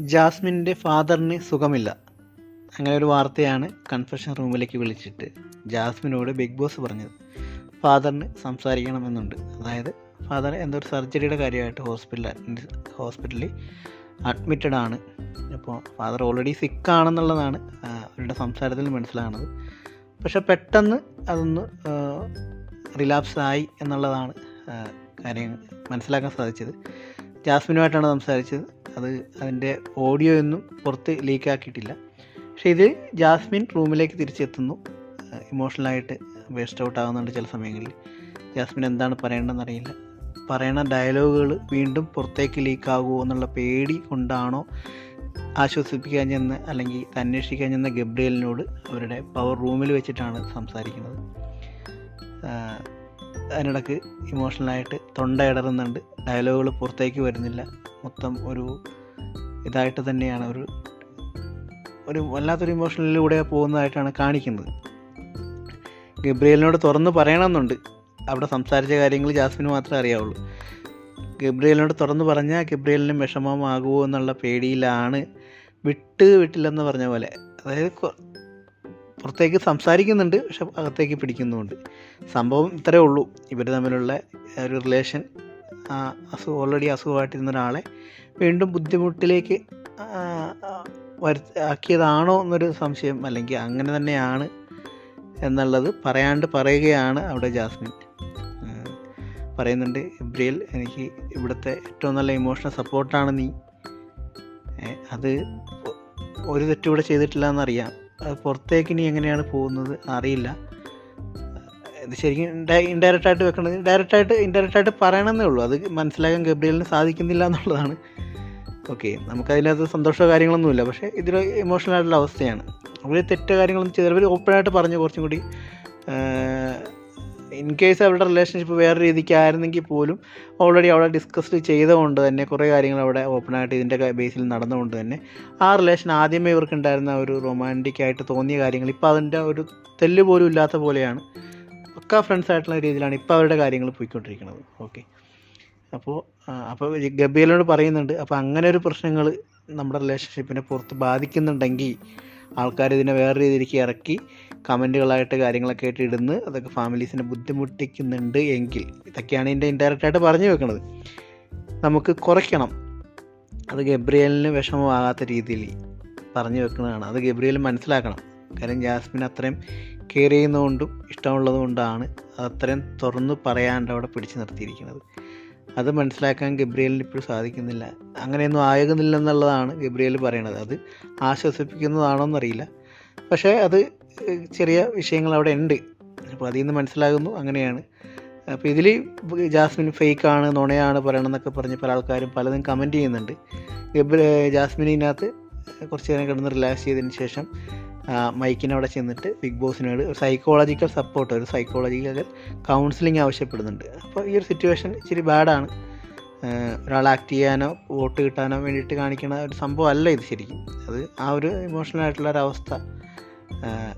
ജാസ്മിന്റെ ഫാദറിന് സുഖമില്ല. അങ്ങനെ ഒരു വാർത്തയാണ് കൺഫെഷൻ റൂമിലേക്ക് വിളിച്ചിട്ട് ജാസ്മിനോട് ബിഗ് ബോസ് പറഞ്ഞത്. ഫാദറിന് സംസാരിക്കണമെന്നുണ്ട്. അതായത് ഫാദർ എന്തോ ഒരു സർജറിയുടെ കാര്യമായിട്ട് ഹോസ്പിറ്റലിൽ ഹോസ്പിറ്റലിൽ അഡ്മിറ്റഡ് ആണ്. അപ്പോൾ ഫാദർ ഓൾറെഡി സിക്കാണെന്നുള്ളതാണ് അവരുടെ സംസാരത്തിൽ മനസ്സിലാകുന്നത്. പക്ഷെ പെട്ടെന്ന് അതൊന്ന് റിലാപ്സ് ആയി എന്നുള്ളതാണ് കാര്യങ്ങൾ കാര്യം മനസ്സിലാക്കാൻ സാധിച്ചത്. ജാസ്മിനുമായിട്ടാണ് സംസാരിച്ചത്. അത് അതിന്റെ ഓഡിയോ ഒന്നും പുറത്ത് ലീക്കാക്കിയിട്ടില്ല പക്ഷേ ഇത് ജാസ്മിൻ റൂമിലേക്ക് തിരിച്ചെത്തുന്നു. ഇമോഷണലായിട്ട് വേസ്റ്റ് ഔട്ട് ആകുന്നുണ്ട് ചില സമയങ്ങളിൽ. ജാസ്മിൻ എന്താണ് പറയേണ്ടതെന്ന് അറിയില്ല. പറയണ ഡയലോഗുകൾ വീണ്ടും പുറത്തേക്ക് ലീക്ക് ലീക്കാകുമോ എന്നുള്ള പേടി കൊണ്ടാണോ ആശ്വസിപ്പിക്കാൻ ചെന്ന് അല്ലെങ്കിൽ അന്വേഷിക്കാൻ ചെന്ന ഗബ്രിയലിനോട് അവരുടെ പവർ റൂമിൽ വെച്ചിട്ടാണ് സംസാരിക്കുന്നത്. അതിനിടക്ക് ഇമോഷണലായിട്ട് തൊണ്ട ഇടറുന്നുണ്ട്. ഡയലോഗുകൾ പുറത്തേക്ക് വരുന്നില്ല. മൊത്തം ഒരു ഇതായിട്ട് തന്നെയാണ് ഒരു ഒരു വല്ലാത്തൊരു ഇമോഷണലിലൂടെ പോകുന്നതായിട്ടാണ് കാണിക്കുന്നത്. ഗബ്രിയലിനോട് തുറന്ന് പറയണമെന്നുണ്ട്. അവിടെ സംസാരിച്ച കാര്യങ്ങൾ ജാസ്മിന് മാത്രമേ അറിയാവുള്ളൂ. ഗബ്രിയലിനോട് തുറന്ന് പറഞ്ഞാൽ ഗബ്രിയലിന് വിഷമമാകുമോ എന്നുള്ള പേടിയിലാണ്. വിട്ട് വിട്ടില്ലെന്ന് പറഞ്ഞ പോലെ. അതായത് പുറത്തേക്ക് സംസാരിക്കുന്നുണ്ട് പക്ഷെ അകത്തേക്ക് പിടിക്കുന്നുമുണ്ട്. സംഭവം ഇത്രയേ ഉള്ളൂ. ഇവർ തമ്മിലുള്ള ഒരു റിലേഷൻ അസുഖം ഓൾറെഡി അസുഖമായിട്ടിരുന്ന ഒരാളെ വീണ്ടും ബുദ്ധിമുട്ടിലേക്ക് ആ, ആക്കിയതാണോ എന്നൊരു സംശയം അല്ലെങ്കിൽ അങ്ങനെ തന്നെയാണ് എന്നുള്ളത് പറയാണ്ട് പറയുകയാണ് അവിടെ ജാസ്മിൻ. പറയുന്നുണ്ട് ഇബ്രിയൽ എനിക്ക് ഇവിടുത്തെ ഏറ്റവും നല്ല ഇമോഷണൽ സപ്പോർട്ടാണ് നീ. അത് ഒരു തെറ്റും ഇവിടെ ചെയ്തിട്ടില്ല എന്നറിയാം. പുറത്തേക്ക് ഇനി എങ്ങനെയാണ് പോകുന്നത് അറിയില്ല. ഇത് ശരിക്കും ഇൻഡയറക്റ്റ് ആയിട്ട് വെക്കണത് ഡയറക്റ്റ് ആയിട്ട് ഇൻഡയറക്റ്റ് ആയിട്ട് പറയണമെന്നേ ഉള്ളൂ. അത് മനസ്സിലാക്കാൻ ഗബ്രിയലിന് സാധിക്കുന്നില്ല എന്നുള്ളതാണ്. ഓക്കെ നമുക്കതിനകത്ത് സന്തോഷമോ കാര്യങ്ങളൊന്നുമില്ല പക്ഷേ ഇതൊരു ഇമോഷണൽ ആയിട്ടുള്ള അവസ്ഥയാണ്. അവർ തെറ്റ കാര്യങ്ങളൊന്നും ചെയ്തവർ അവർ ഓപ്പണായിട്ട് പറഞ്ഞു കുറച്ചും കൂടി ഇൻ കേസ് അവരുടെ റിലേഷൻഷിപ്പ് വേറെ രീതിക്ക് ആയിരുന്നെങ്കിൽ പോലും ഓൾറെഡി അവിടെ ഡിസ്കസ് ചെയ്തുകൊണ്ട് തന്നെ കുറേ കാര്യങ്ങൾ അവിടെ ഓപ്പണായിട്ട് ഇതിന്റെ ബേസിൽ നടന്നുകൊണ്ട് തന്നെ ആ റിലേഷൻ ആദ്യമേ ഇവർക്കുണ്ടായിരുന്ന ഒരു റൊമാന്റിക് ആയിട്ട് തോന്നിയ കാര്യങ്ങൾ ഇപ്പോൾ അതിന്റെ ഒരു തെല്ല് പോലും ഇല്ലാത്ത പോലെയാണ്. ഒക്കെ ഫ്രണ്ട്സ് ആയിട്ടുള്ള രീതിയിലാണ് ഇപ്പോൾ അവരുടെ കാര്യങ്ങൾ പോയിക്കൊണ്ടിരിക്കുന്നത്. ഓക്കെ അപ്പോൾ അപ്പോൾ ഗബിയലോട് പറയുന്നുണ്ട് അപ്പോൾ അങ്ങനെ ഒരു പ്രശ്നങ്ങൾ നമ്മുടെ റിലേഷൻഷിപ്പിനെ പുറത്ത് ബാധിക്കുന്നുണ്ടെങ്കിൽ ആൾക്കാർ ഇതിനെ വേറെ രീതിയിലേക്ക് ഇറക്കി കമന്റുകളായിട്ട് കാര്യങ്ങളൊക്കെ ആയിട്ട് ഇടുന്ന്. അതൊക്കെ ഫാമിലീസിനെ ബുദ്ധിമുട്ടിക്കുന്നുണ്ട് എങ്കിൽ. ഇതൊക്കെയാണ് ഇതിന്റെ ഇൻഡയറക്റ്റായിട്ട് പറഞ്ഞു വെക്കുന്നത് നമുക്ക് കുറയ്ക്കണം. അത് ഗബ്രിയലിന് വിഷമമാകാത്ത രീതിയിൽ പറഞ്ഞു വെക്കുന്നതാണ് അത് ഗബ്രിയൽ മനസ്സിലാക്കണം. കാര്യം ജാസ്മിൻ അത്രയും കെയർ ചെയ്യുന്നതുകൊണ്ടും ഇഷ്ടമുള്ളതുകൊണ്ടാണ് അത് അത്രയും തുറന്ന് പറയാണ്ട് അവിടെ പിടിച്ചു നിർത്തിയിരിക്കുന്നത്. അത് മനസ്സിലാക്കാൻ ഗബ്രിയലിന് ഇപ്പോഴും സാധിക്കുന്നില്ല. അങ്ങനെയൊന്നും ആയകുന്നില്ലെന്നുള്ളതാണ് ഗബ്രിയൽ പറയണത്. അത് ആശ്വസിപ്പിക്കുന്നതാണോ എന്നറിയില്ല പക്ഷേ അത് ചെറിയ വിഷയങ്ങൾ അവിടെ ഉണ്ട്. അപ്പോൾ അതിൽ നിന്ന് മനസ്സിലാകുന്നു അങ്ങനെയാണ്. അപ്പോൾ ഇതിൽ ജാസ്മിൻ ഫേക്കാണ് നുണയാണ് പറയണമെന്നൊക്കെ പറഞ്ഞ് പല ആൾക്കാരും പലതും കമന്റ് ചെയ്യുന്നുണ്ട്. ഗബ്രി ജാസ്മിൻ കുറച്ച് നേരം കിടന്ന് റിലാക്സ് ചെയ്തതിന് ശേഷം ആ, മൈക്കിന് ചെന്നിട്ട് ബിഗ് ബോസിനോട് ഒരു സൈക്കോളജിക്കൽ സപ്പോർട്ട് ഒരു സൈക്കോളജിക്കൽ കൗൺസിലിംഗ് ആവശ്യപ്പെടുന്നുണ്ട്. അപ്പോൾ ഈ ഒരു സിറ്റുവേഷൻ ഇച്ചിരി ബാഡാണ് ഒരാൾ ആക്ട് ചെയ്യാനോ വോട്ട് കിട്ടാനോ വേണ്ടിയിട്ട് കാണിക്കുന്ന ഒരു സംഭവം അല്ല ഇത് ശരിക്കും. അത് ആ ഒരു ഇമോഷണൽ ആയിട്ടുള്ള ഒരു അവസ്ഥ.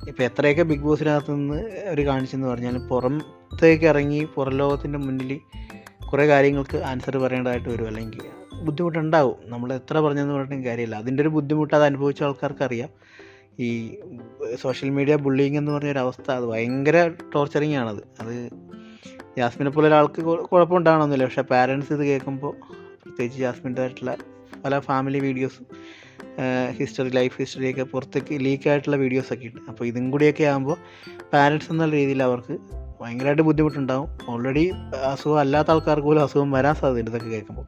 ഇപ്പോൾ എത്രയൊക്കെ ബിഗ് ബോസിനകത്ത് നിന്ന് അവർ കാണിച്ചെന്ന് പറഞ്ഞാൽ പുറത്തേക്ക് ഇറങ്ങി പുറം ലോകത്തിന്റെ മുന്നിൽ കുറേ കാര്യങ്ങൾക്ക് ആൻസർ പറയേണ്ടതായിട്ട് വരും. അല്ലെങ്കിൽ ബുദ്ധിമുട്ടുണ്ടാവും. നമ്മൾ എത്ര പറഞ്ഞെന്ന് പറഞ്ഞിട്ടും കാര്യമില്ല. അതിന്റെ ഒരു ബുദ്ധിമുട്ട് അത് അനുഭവിച്ച ആൾക്കാർക്ക് അറിയാം. ഈ സോഷ്യൽ മീഡിയ ബുള്ളിങ് എന്ന് പറഞ്ഞൊരു അവസ്ഥ. അത് ഭയങ്കര ടോർച്ചറിങ് ആണത് അത് ജാസ്മിനെ പോലെ ഒരാൾക്ക് കുഴപ്പമുണ്ടാകണമെന്നില്ല പക്ഷെ പാരൻസ് ഇത് കേൾക്കുമ്പോൾ പ്രത്യേകിച്ച് ജാസ്മിന്റെ ആയിട്ടുള്ള പല ഫാമിലി വീഡിയോസും ഹിസ്റ്ററി ലൈഫ് ഹിസ്റ്ററിയൊക്കെ പുറത്തേക്ക് ലീക്കായിട്ടുള്ള വീഡിയോസൊക്കെ ഉണ്ട്. അപ്പോൾ ഇതും കൂടിയൊക്കെ ആകുമ്പോൾ പാരൻസ് എന്നുള്ള രീതിയിൽ അവർക്ക് ഭയങ്കരമായിട്ട് ബുദ്ധിമുട്ടുണ്ടാവും. ഓൾറെഡി അസുഖം അല്ലാത്ത ആൾക്കാർക്ക് പോലും അസുഖം വരാൻ സാധ്യതയുണ്ട് ഇതൊക്കെ കേൾക്കുമ്പോൾ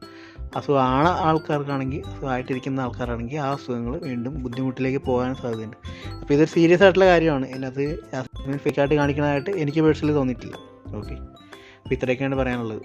അസുഖമാണ് ആൾക്കാർക്കാണെങ്കിൽ അസുഖമായിട്ടിരിക്കുന്ന ആൾക്കാരാണെങ്കിൽ ആ അസുഖങ്ങൾ വീണ്ടും ബുദ്ധിമുട്ടിലേക്ക് പോകാൻ സാധ്യതയുണ്ട്. അപ്പോൾ ഇതൊരു സീരിയസ് ആയിട്ടുള്ള കാര്യമാണ്. ഇതിനകത്ത് ഫേക്കായിട്ട് കാണിക്കുന്നതായിട്ട് എനിക്ക് പേഴ്സണലി തോന്നിയിട്ടില്ല. ഓക്കെ അപ്പോൾ ഇത്രയൊക്കെയാണ് പറയാനുള്ളത്.